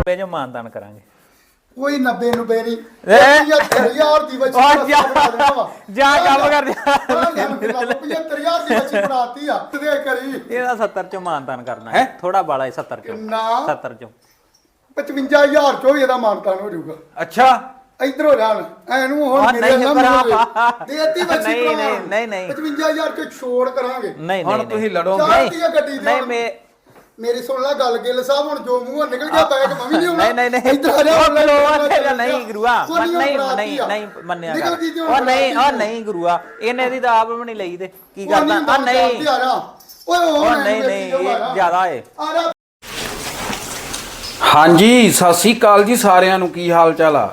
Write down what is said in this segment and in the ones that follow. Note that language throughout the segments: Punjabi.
90 ਜੋ ਮਾਨਦਾਨ ਕਰਾਂਗੇ। ਕੋਈ 90 ਨੂੰ ਬੇਰੀ! 75000 ਦੀ ਬੱਚੀ ਓ ਜਾ ਜਾ ਕੰਮ ਕਰ ਜਾ। 75000 ਦੀ ਬੱਚੀ ਬਣਾਤੀ ਆ। ਤੇ ਕਰੀ। ਇਹਦਾ 70 ਚੋਂ ਮਾਨਦਾਨ ਕਰਨਾ ਹੈ? ਥੋੜਾ ਬਾਲਾ ਹੈ 70 ਚੋਂ। ਨਾ 70 ਚੋਂ। 55000 ਚੋਂ ਹੀ ਇਹਦਾ ਮਾਨਤਾਨ ਹੋ ਜਾਊਗਾ। ਅੱਛਾ। ਇਧਰੋਂ ਰਹਿਣ ਐਨੂੰ ਹੁਣ ਆ, ਮੇਰੇ ਨਹੀਂ ਨਾਲ ਭਰਾ। ਦੇਤੀ ਬੱਚੀ ਨਹੀਂ। ਨਹੀਂ, ਨਹੀਂ, ਨਹੀਂ। 55000 ਚ ਛੋੜ ਕਰਾਂਗੇ। ਨਹੀਂ ਹੁਣ ਨਹੀਂ ਤੁਸੀਂ ਨਹੀਂ ਲੜੋਗੇ। ਚਾਰ ਦੀ ਆ ਗੱਡੀ ਦੀ ਨਹੀਂ ਹੁਣ। ਮੈਂ ਮੇਰੀ ਸੁਣ ਲੈ ਗੱਲ ਗਿੱਲ ਸਾਹਿਬ ਹੁਣ ਜੋ ਮੂੰਹੋਂ ਨਿਕਲ ਗਿਆ ਬੈਗ ਮੈਂ ਵੀ ਨਹੀਂ ਆਉਣਾ। ਨਹੀਂ ਨਹੀਂ ਨਹੀਂ। ਇੱਧਰ ਆ ਜਾ ਉਹ ਹੁਣ ਨਹੀਂ ਗੁਰੂਆ। ਨਹੀਂ ਨਹੀਂ। ਨਹੀਂ ਮੰਨਿਆ ਹੁਣ ਉਹ ਨਹੀਂ ਉਹ ਨਹੀਂ ਗੁਰੂਆ। ਇਹਨੇ ਦੀ ਤਾਂ ਆਪ ਵੀ ਨਹੀਂ ਲਈ ਤੇ ਕੀ ਕਰਦਾ ਆ ਨਹੀਂ ਕਰਦੀ ਆ ਜਾ ਓਏ ਉਹ ਨਹੀਂ ਨਹੀਂ ਇਹ ਜ਼ਿਆਦਾ ਏ। ਹਾਂਜੀ ਸਤਿ ਸ੍ਰੀ ਅਕਾਲ ਜੀ ਸਾਰਿਆਂ ਨੂੰ। ਕੀ ਹਾਲ ਚਾਲ ਆ?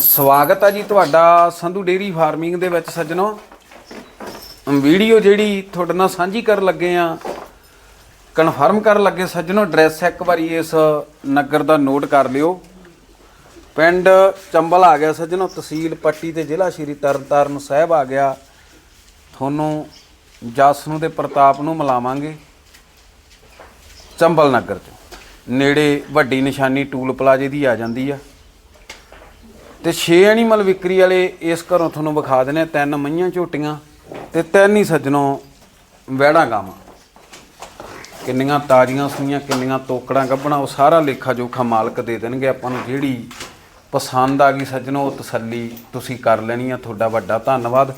ਸਵਾਗਤ ਆ ਜੀ ਤੁਹਾਡਾ ਸੰਧੂ ਡੇਰੀ ਫਾਰਮਿੰਗ ਦੇ ਵਿੱਚ ਸੱਜਣੋ। ਵੀਡੀਓ ਜਿਹੜੀ ਤੁਹਾਡੇ ਨਾਲ ਸਾਂਝੀ ਕਰਨ ਲੱਗੇ ਆ ਕਨਫਰਮ ਕਰਨ ਲੱਗੇ ਸੱਜਣੋ ਐਡਰੈਸ ਇੱਕ ਵਾਰੀ ਇਸ ਨਗਰ ਦਾ ਨੋਟ ਕਰ ਲਿਓ। ਪਿੰਡ ਚੰਬਲ ਆ ਗਿਆ ਸੱਜਣੋ, ਤਹਿਸੀਲ ਪੱਟੀ ਤੇ ਜ਼ਿਲ੍ਹਾ ਸ਼੍ਰੀ ਤਰਨਤਾਰਨ ਸਾਹਿਬ ਆ ਗਿਆ। ਤੁਹਾਨੂੰ ਜਸ ਨੂੰ ਤੇ ਪ੍ਰਤਾਪ ਨੂੰ ਮਿਲਾਵਾਂਗੇ। ਚੰਬਲ ਨਗਰ ਚ। ਨੇੜੇ ਵੱਡੀ ਨਿਸ਼ਾਨੀ ਟੂਲ ਪਲਾਜੇ ਦੀ ਆ ਜਾਂਦੀ ਆ। ਤੇ 6 ਐਨੀਮਲ ਵਿਕਰੀ ਵਾਲੇ ਇਸ ਘਰੋਂ ਤੁਹਾਨੂੰ ਵਿਖਾ ਦਿੰਦੇ ਤਿੰਨ ਮਈਆਂ ਝੋਟੀਆਂ ਤੇ ਤਿੰਨ ਹੀ ਸੱਜਣੋਂ, ਵਹਿੜਾਂ ਗਾਵਾਂ। ਕਿੰਨੀਆਂ ਤਾਜ਼ੀਆਂ ਸੂਈਆਂ ਕਿੰਨੀਆਂ ਤੋਕੜਾਂ ਗੱਭਣਾ ਉਹ ਸਾਰਾ ਲੇਖਾ ਜੋਖਾ ਮਾਲਕ ਦੇ ਦੇਣਗੇ। ਆਪਾਂ ਨੂੰ ਜਿਹੜੀ ਪਸੰਦ ਆ ਗਈ ਸੱਜਣੋ, ਉਹ ਤਸੱਲੀ ਤੁਸੀਂ ਕਰ ਲੈਣੀ ਆ। ਤੁਹਾਡਾ ਵੱਡਾ ਧੰਨਵਾਦ,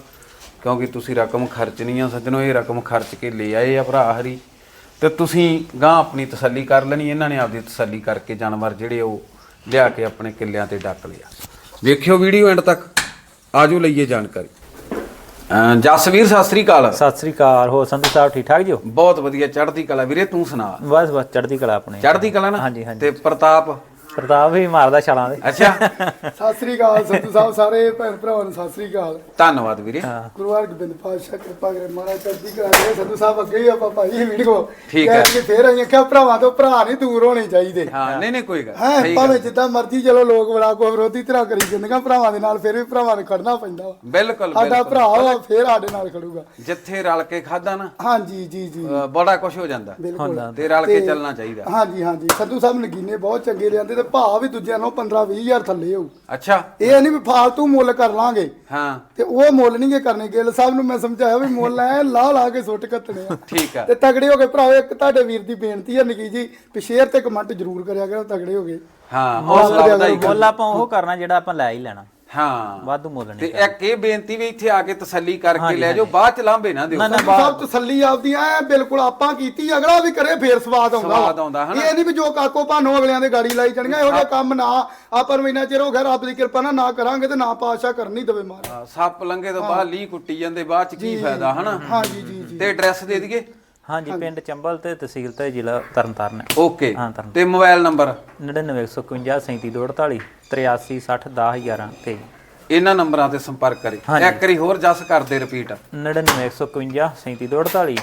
ਕਿਉਂਕਿ ਤੁਸੀਂ ਰਕਮ ਖਰਚਣੀ ਆ ਸੱਜਣੋ, ਇਹ ਰਕਮ ਖਰਚ ਕੇ ਲੈ ਆਏ ਆ ਭਰਾ ਹਰੀ। ਤੇ ਤੁਸੀਂ ਗਾਂ ਆਪਣੀ ਤਸੱਲੀ ਕਰ ਲੈਣੀ, ਇਹਨਾਂ ਨੇ ਆਪਦੀ ਤਸੱਲੀ ਕਰਕੇ ਜਾਨਵਰ ਜਿਹੜੇ ਉਹ ਲਿਆ ਕੇ ਆਪਣੇ ਕਿੱਲਿਆਂ ਤੇ ਡੱਕ ਲਿਆ। ਵੇਖਿਓ ਵੀਡੀਓ ਐਂਡ ਤੱਕ, ਆਜੋ ਲਈਏ ਜਾਣਕਾਰੀ। ਜਸਵੀਰ ਸਤਿ ਸ੍ਰੀ ਅਕਾਲ। ਸਤਿ ਸ੍ਰੀ ਅਕਾਲ ਹੋ ਸੰਧੂ ਸਾਹਿਬ ਠੀਕ ਠਾਕ ਜੋ? ਬਹੁਤ ਵਧੀਆ ਚੜ੍ਹਦੀ ਕਲਾ। ਵੀਰੇ ਤੂੰ ਸੁਣਾ। ਬਸ ਬਸ ਚੜ੍ਹਦੀ ਕਲਾ ਆਪਣੇ। ਚੜ੍ਹਦੀ ਕਲਾ ਨਾ? ਹਾਂਜੀ, ਹਾਂਜੀ। ਤੇ ਪ੍ਰਤਾਪ? ਪ੍ਰਤਾਪ ਵੀ ਮਾਰਦਾ ਛਾਲਾਂ ਦੇ ਅੱਛਾ। ਸਤਿ ਸ੍ਰੀ ਅਕਾਲ ਸੰਤੂ ਸਾਹਿਬ ਸਾਰੇ ਭੈਣ ਭਰਾਵਾਂ ਨੂੰ ਸਤਿ ਸ੍ਰੀ ਅਕਾਲ। ਧੰਨਵਾਦ ਵੀਰੇ। ਗੁਰੂ ਹਰਗੋਬਿੰਦ ਪਾਤਸ਼ਾਹ ਕਿਰਪਾ ਕਰੇ ਮਹਾਰਾਜ ਚੜ੍ਹਦੀ ਕਲਾ ਦੇ ਸੰਤੂ ਸਾਹਿਬ ਅੱਗੇ ਹੀ ਆਪਾਂ ਭਾਈ ਵੀਡੀਓ ਠੀਕ ਹੈ। ਕਿ ਫੇਰ ਆਈਆਂ ਕਿ ਭਰਾਵਾਂ ਤੋਂ ਭਰਾ ਨਹੀਂ ਦੂਰ ਹੋਣੇ ਚਾਹੀਦੇ। ਹਾਂ ਨਹੀਂ ਨਹੀਂ ਕੋਈ ਗੱਲ ਹੈ ਸਹੀ ਭਾਵੇਂ। ਜਿੱਦਾਂ ਮਰਜ਼ੀ ਚਲੋ ਲੋਕ ਬੜਾ ਕੋ ਵਿਰੋਧੀ ਤਰ੍ਹਾਂ ਕਰੀ ਜਾਂਦੀਆਂ ਭਰਾਵਾਂ ਦੇ ਨਾਲ ਫਿਰ ਵੀ ਭਰਾਵਾਂ ਨੂੰ ਖੜਨਾ ਪੈਂਦਾ ਵਾ। ਬਿਲਕੁਲ ਸਾਡਾ ਬਿਲਕੁਲ। ਭਰਾ ਵਾ ਫੇਰ ਸਾਡੇ ਨਾਲ ਖੜੂਗਾ। ਜਿੱਥੇ ਰਲ ਕੇ ਖਾਦਾ ਨਾ ਹਾਂਜੀ ਜੀ ਜੀ। ਅਹ ਬੜਾ ਕੁਝ ਹੋ ਜਾਂਦਾ। ਬਿਲਕੁਲ। ਤੇ ਰਲ ਕੇ ਚੱਲਣਾ ਚਾਹੀਦਾ। ਹਾਂਜੀ ਹਾਂਜੀ। ਸੰਧੂ ਸਾਹਿਬ ਨਗੀਨੇ ਬਹੁਤ ਚੰਗੇ ਲਿਆਂਦੇ ਤੇ ਭਾਅ ਵੀ ਦੂਜਿਆਂ ਨਾਲੋਂ 15 20000 ਥੱਲੇ ਹੋਊ। ਅੱਛਾ। ਇਹ ਨਹੀਂ ਵੀ ਫਾਲਤੂ ਮੁੱਲ ਕਰ ਲਾਂਗੇ। ਹਾਂ। ਤੇ ਉਹ ਮੁੱਲ ਨਹੀਂ ਗੇ ਕਰਨੇ। ਗਿੱਲ ਸਾਹਿਬ ਨੂੰ ਮੈਂ ਸਮਝਾਇਆ ਵੀ ਮੁੱਲ ਐ ਲਾ ਲਾ ਕੇ ਸੁੱਟ ਕੱਤਣੇ ਆ। ਠੀਕ ਆ। ਤੇ ਤਗੜੇ ਹੋ ਗਏ ਭਰਾਓ ਇੱਕ ਤੁਹਾਡੇ ਵੀਰ ਦੀ ਬੇਨਤੀ ਹੈ ਨਕੀ ਜੀ ਵੀ ਸ਼ੇਅਰ ਤੇ ਕਮੈਂਟ ਜ਼ਰੂਰ ਕਰਿਆ ਕਰੋ ਤਗੜੇ ਹੋ ਗਏ। ਹਾਂ ਹੌਸਲਾ ਵਧਾਈ ਮੁੱਲ ਆਪਾਂ ਉਹ ਕਰਨਾ ਜਿਹੜਾ ਆਪਾਂ ਲੈ ਹੀ ਲੈਣਾ। ਹਾਂ। ਵਾਧੂ ਮੁੱਲ ਤੇ ਨਹੀਂ ਇੱਕ ਇਹ ਬੇਨਤੀ ਵੀ ਇੱਥੇ ਆ ਕੇ ਤਸੱਲੀ ਕਰਕੇ ਲੈ ਜਾਓ ਬਾਅਦ ਚ ਲਾਂਭੇ ਨਾ ਦਿਓ। ਨਾ ਨਾ ਸੰਧੂ ਸਾਹਿਬ ਤਸੱਲੀ ਆਪਦੀ ਐ ਬਿਲਕੁਲ ਆਪਾਂ ਕੀਤੀ ਅਗਲਾ ਵੀ ਕਰੇ ਫੇਰ ਸਵਾਦ ਆਉਂਦਾ ਸਵਾਦ ਵਾ। ਆਉਂਦਾ, ਹਨਾ? ਇਹ ਨਹੀਂ ਵੀ ਜੋ ਕਾਕੋ ਭਾਨੋ ਅਗਲਿਆਂ ਦੇ ਗਾੜੀ ਲਾਈ ਜਾਣੀਆਂ ਇਹੋ ਜਿਹਾ ਕੰਮ ਨਾ ਆਪਾਂ ਨੂੰ ਇੰਨਾ ਚਿਰ ਹੋ ਗਿਆ ਰੱਬ ਦੀ ਕਿਰਪਾ ਨਾਲ ਨਾ ਕਰਾਂਗੇ ਤੇ ਨਾ ਪਾਸ਼ਾ ਕਰਨੀ ਦਵੇ ਮਾਰ। ਹਾਂ, ਸੱਪ ਲੰਗੇ ਤੋਂ ਬਾਅਦ ਲੀ ਕੁੱਟੀ ਜਾਂਦੇ ਬਾਅਦ ਚ ਕੀ ਫਾਇਦਾ ਹਨਾ? ਹਾਂਜੀ ਜੀ ਜੀ ਤੇ ਐਡਰੈਸ ਦੇ ਦਈਏ। ਹਾਂਜੀ ਪਿੰਡ ਚੰਬਲ ਤੇ ਤਹਿਸੀਲ ਤੇ ਜ਼ਿਲ੍ਹਾ ਤਰਨਤਾਰਨ ਓਕੇ। ਹਾਂ। ਤੇ ਮੋਬਾਈਲ ਨੰਬਰ? 9951 3748 83 60 10011 ਤੇ ਇਹਨਾਂ ਨੰਬਰਾਂ ਤੇ ਸੰਪਰਕ ਕਰੇ ਹਾਂਜੀ। ਇੱਕ ਵਾਰੀ ਹੋਰ ਜਸ ਕਰਦੇ ਰਿਪੀਟ। 9951 3748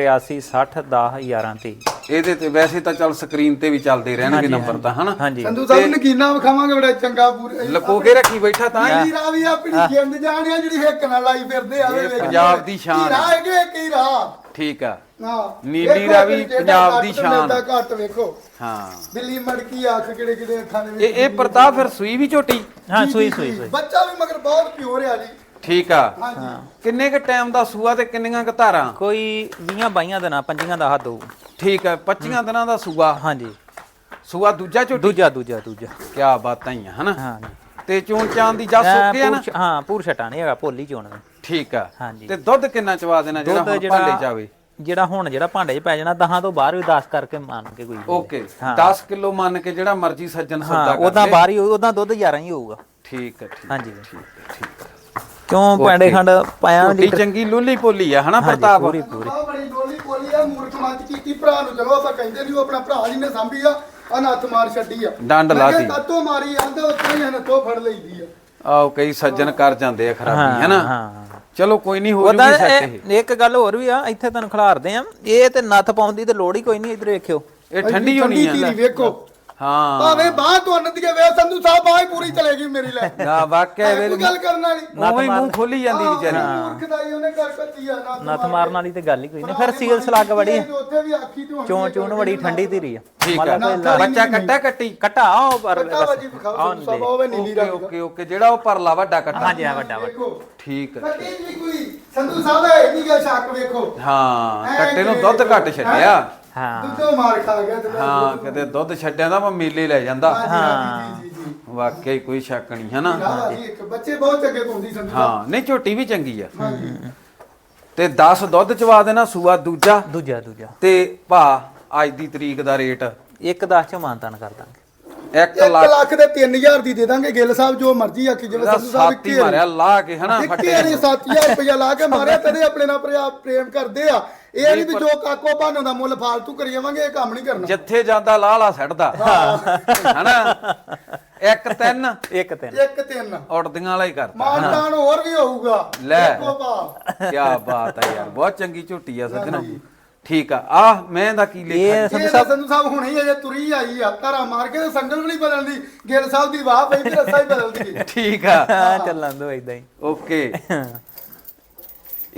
83 60 10011 ਤੇ ਇਹਦੇ ਤੇ ਵੈਸੇ ਤਾਂ ਚੱਲ ਸਕਰੀਨ ਤੇ ਵੀ ਚੱਲਦੇ ਰਹਿਣਗੇ ਨੰਬਰ ਤਾਂ ਹਨਾ? ਹਾਂਜੀ। ਸੰਧੂ ਸਾਹਿਬ ਨਗੀਨਾ ਵਿਖਾਵਾਂਗੇ ਬੜਾ ਚੰਗਾ ਪੂਰੇ? ਲਕੋ ਕੇ ਰੱਖੀ ਬੈਠਾ ਤਾਂ। ਰਾਹ ਵੀ ਆਪਣੀ ਜਿੰਦ ਜਾਣਿਆ ਜਿਹੜੀ ਹਿੱਕ ਨਾਲ ਲਾਈ ਫਿਰਦੇ ਆ ਇਹ ਪੰਜਾਬ ਦੀ ਸ਼ਾਨ ਰਾਹ ਹੈਗੇ ਕੀ ਰਾਹ? ਠੀਕ ਆ। ਹਾਂ ਨੀਲੀ ਵੇਖੋ ਰਾਵੀ ਜਿਹੜਾ ਪੰਜਾਬ ਦੀ ਸ਼ਾਨ। ਮਿਲਦਾ ਘੱਟ ਵੇਖੋ। ਹਾਂ। ਬਿੱਲੀ ਮੜਕੀ ਅੱਖ ਕਿਹੜੇ ਕਿਹੜੇ ਅੱਖਾਂ ਦੇ ਇਹ ਇਹ ਪ੍ਰਤਾਪ ਫਿਰ ਸੂਈ ਵੀ ਝੋਟੀ? ਹਾਂ ਸੂਈ ਸੂਈ ਸੂਈ। ਬੱਚਾ ਵੀ ਮਗਰ ਬਹੁਤ ਪਿਓਰ ਆ ਜੀ। ਠੀਕ ਆ। ਹਾਂਜੀ। ਕਿੰਨੇ ਕ ਟਾਈਮ ਦਾ ਸੂਆ ਤੇ ਕਿੰਨੀਆਂ ਕ ਧਾਰਾਂ? ਕੋਈ 20 22 ਦਿਨਾਂ ਪੰਜੀਆਂ ਦਾ ਹੱਦ ਹੋਊ। ਠੀਕ ਆ 25 ਦਿਨਾਂ ਦਾ ਸੂਆ? ਹਾਂਜੀ। ਸੂਆ ਦੂਜਾ ਝੋਟੀ? ਦੂਜਾ ਦੂਜਾ ਦੂਜਾ। ਕੀ ਬਾਤਾਂ ਹੀ ਆ ਹਨਾ? ਹਾਂਜੀ। ਤੇ ਚੂਣ ਚਾਂ ਦੀ ਜੱਸ ਐਂ ਓਕੇ ਆ ਨਾ? ਹਾਂ ਪੂਰ ਛਟਾ ਨਹੀਂ ਹੈਗਾ ਭੋਲੀ ਚੋਣ ਦਾ। ਠੀਕ ਆ। ਹਾਂਜੀ। ਤੇ ਦੁੱਧ ਕਿੰਨਾ ਚਵਾ ਦੇਣਾ ਜਿਹੜਾ ਹੁਣ ਜਿਹੜਾ ਭਾਂਡੇ ਜਾਵੇ ਜਿਹੜਾ ਹੁਣ ਜਿਹੜਾ ਭਾਂਡੇ 'ਚ ਪੈ ਜਾਣਾ ਦਹਾਂ ਤੋਂ ਬਾਹਰ ਵੀ 10 ਕਰਕੇ ਮੰਨ ਕੇ ਕੋਈ ਓਕੇ। ਹਾਂ। 10 ਕਿਲੋ ਮੰਨ ਕੇ ਜਿਹੜਾ ਮਰਜ਼ੀ ਸੱਜਣ ਹਾਂ ਸੌਦਾ ਕਰ ਲੇ। ਬਾਹਰ ਹੀ ਉਦਾਂ ਦੁੱਧ 11 ਹੀ ਹੋਊਗਾ। ਠੀਕ ਹੈ ਠੀਕ ਹਾਂਜੀ। ਠੀਕ ਹੈ, ਠੀਕ ਹੈ। ਕਿਉਂ ਭਾਂਡੇ ਖੰਡ ਪਾਇਆ ਝੋਟੀ ਚੰਗੀ ਲੁੱਲੀ ਪੋਲੀ ਆ ਹਨਾ ਪ੍ਰਤਾਪ? ਪੂਰੀ। ਆਹ ਬੜੀ ਡੋਲੀ ਬੋਲੀ ਆ ਮੂਰਖ ਮੱਤ ਕੀਤੀ ਭਰਾ ਨੂੰ ਚਲੋ ਆਪਾਂ ਕਹਿੰਦੇ ਨਹੀਂ ਉਹ ਆਪਣਾ ਭਰਾ ਜੀ ਨੇ ਸਾਂਭੀ ਆ ਅਨੱਥ ਮਾਰ ਛੱਡੀ ਆ। ਡੰਡ ਲਾਤੀ। ਕੱਤੋਂ ਮਾਰੀ ਆਂਦਾ ਉੱਥੇ ਹੀ ਹਨਤੋਂ ਫੜ ਲਈਦੀ ਆ। ਆਓ ਕਈ ਸੱਜਣ ਕਰ ਜਾਂਦੇ ਆ ਖਰਾਬੀ ਹੈਨਾ? ਹਾਂ। ਚਲੋ ਕੋਈ ਨਹੀਂ ਹੋ ਉਦਾਂ ਜੂਗੀ ਸੈੱਟ ਇਹ ਇਹ- ਇੱਕ ਗੱਲ ਹੋਰ ਵੀ ਆ ਇੱਥੇ ਤੁਹਾਨੂੰ ਖਿਲਾਰਦੇ ਆ ਇਹ ਤੇ ਨੱਥ ਪਾਉਣ ਦੀ ਤੇ ਲੋੜ ਹੀ ਕੋਈ ਨਹੀਂ ਇਧਰ ਵੇਖਿਓ। ਇਹ ਠੰਡੀ ਹੋਣੀ ਆ ਧੀਰੀ ਵੇਖੋ। ਹਾਂ। ਭਾਵੇਂ ਬਾਹ ਤੋਂ ਅੰਨ ਦੀ ਵੇ ਸੰਧੂ ਸਾਹਿਬ ਬਾਹ ਹੀ ਪੂਰੀ ਚਲੇਗੀ ਮੇਰੀ ਲੈ। ਨਾ ਵਾਕਿਆ ਕੋਈ ਗੱਲ ਕਰਨ ਵਾਲੀ। ਉਵੇਂ ਹੀ ਮੂੰਹ ਖੋਲੀ ਜਾਂਦੀ ਵਿਚਾਰੀ। ਮੂਰਖਦਾਈ ਉਹਨੇ ਕਰ ਕੱਤੀ ਆ ਨਾ ਨੱਥ ਮਾਰਨ ਵਾਲੀ ਤੇ ਗੱਲ ਹੀ ਕੋਈ ਨਹੀਂ। ਫਿਰ ਸੀਲ ਸਲੱਗ ਵੜੀ ਉੱਥੇ ਵੀ ਆਖੀ ਤੋਂ ਚੋਣ ਚੂਣ ਬੜੀ ਠੰਡੀ ਧੀਰੀ ਆ। ਠੀਕ ਬੱਚਾ ਕੱਟਾ ਕੱਟੀ ਕੱਟਾ ਉਹ ਪਰ ਉਹ ਨੀਲੀ ਓਕੇ ਰੰਗ ਓਕੇ ਓਕੇ ਜਿਹੜਾ ਉਹ ਪਰਲਾ ਵੱਡਾ ਕੱਟਾ। ਹਾਂਜੀ ਆ ਵੱਡਾ ਵੱਡਾ। ਠੀਕ ਹੈ ਕੱਟੀ ਵੀ ਕੋਈ। ਸੰਧੂ ਸਾਹਿਬ ਹੈ ਨਹੀਂ ਗਾ ਸ਼ੱਕ ਵੇਖੋ। ਹਾਂ ਕੱਟੇ ਨੂੰ ਦੁੱਧ ਘੱਟ ਛੱਡਿਆ। ਹਾਂ। ਦੁੱਧੋਂ ਮਾਰ ਖਾ ਗਿਆ ਤੇ ਹਾਂ ਕਿਤੇ ਦੁੱਧ ਛੱਡਿਆ ਤਾਂ ਮੈਂ ਮੇਲੇ ਲੈ ਜਾਂਦਾ। ਹਾਂ। ਜੀ ਜੀ ਜੀ। ਵਾਕਿਆ ਹੀ ਕੋਈ ਸ਼ੱਕ ਨਹੀਂ ਹੈ ਨਾ ਹਾਂ ਜੀ ਇੱਕ ਬੱਚੇ ਬਹੁਤ ਚੰਗੇ ਪਾਉਂਦੀ ਸੰਧੂ ਸਾਹਿਬ ਹਾਂ ਨਹੀਂ ਝੋਟੀ ਵੀ ਚੰਗੀ ਆ। ਹਾਂਜੀ। ਤੇ 10 ਦੁੱਧ ਚਵਾ ਦੇਣਾ ਸੂਆ ਦੂਜਾ। ਦੂਜਾ ਦੂਜਾ। ਤੇ ਭਾ ਅੱਜ ਦੀ ਤਰੀਕ ਦਾ ਰੇਟ। ਇੱਕ 10 ਚ ਮਾਨਤਾਨ ਕਰ ਦਾਂਗੇ। 1 1 ਲੱਖ। ਲੱਖ ਦੇ 3000 ਦੀ ਦੇ ਦਾਂਗੇ ਗਿੱਲ ਸਾਹਿਬ ਜੋ ਮਰਜ਼ੀ ਆਖੀ ਜਿਵੇਂ ਦਾ ਸੰਧੂ ਸਾਹਿਬ ਸੱਤ ਹੀ ਮਾਰਿਆ ਲਾ ਕੇ ਹਨਾ ਇੱਕ ਫੱਟੇ। ਵਾਰੀ 7000 ਰੁਪਇਆ ਲਾ ਕੇ ਮਾਰਿਆ ਤਦੇ ਆਪਣੇ ਨਾਲ ਪ੍ਰਿਆ- ਪ੍ਰੇਮ ਕਰਦੇ ਆ। ਇਹ ਨਹੀਂ ਵੀ ਜੋ ਕਾਕੋ ਭਾਨੋ ਦਾ ਮੁੱਲ ਫਾਲਤੂ ਕਰੀ ਜਾਵਾਂਗੇ ਇਹ ਕੰਮ ਨਹੀਂ ਕਰਨਾ। ਜਿੱਥੇ ਜਾਂਦਾ ਲਾਹ ਲਾ ਸੱਟਦਾ ਹਨਾ? ਇੱਕ ਤਿੰਨ। ਇੱਕ ਤਿੰਨ। ਇੱਕ ਤਿੰਨ। ਉੜਦੀਆਂ ਵਾਲਾ ਹੀ ਕਰਦਾ ਮਾਨਦਾਨ ਹੋਰ ਵੀ ਹੋਊਗਾ। ਲੈ। ਦੇਖੋ ਭਾ ਕੀ ਬਾਤ ਹੈ ਯਾਰ ਬਹੁਤ ਚੰਗੀ ਝੋਟੀ ਆ ਸੱਜਣੋ। ਠੀਕ ਆ। ਆ ਮੈਂ ਦਾ ਕੀ ਲਿਖਿਆ ਇਹ ਸੰਧੂ ਤਾਂ ਸਾਹਿਬ ਸੰਧੂ ਸਾਹਿਬ ਹੁਣੇ ਹੀ ਅਜੇ ਤੁਰੀ ਆਈ ਆ ਧਾਰਾ ਮਾਰ ਕੇ ਤੇ ਸੰਗਲ ਵੀ ਨਹੀਂ ਬਦਲਦੀ। ਗਿੱਲ ਸਾਹਿਬ ਦੀ ਵਾਹ ਪਈ ਵੀ ਰੱਸਾ ਹੀ ਬਦਲਦੀ। ਠੀਕ ਆ। ਹਾਂ ਚੱਲਣ ਦੋ ਇਦਾਂ ਹੀ। ਓਕੇ।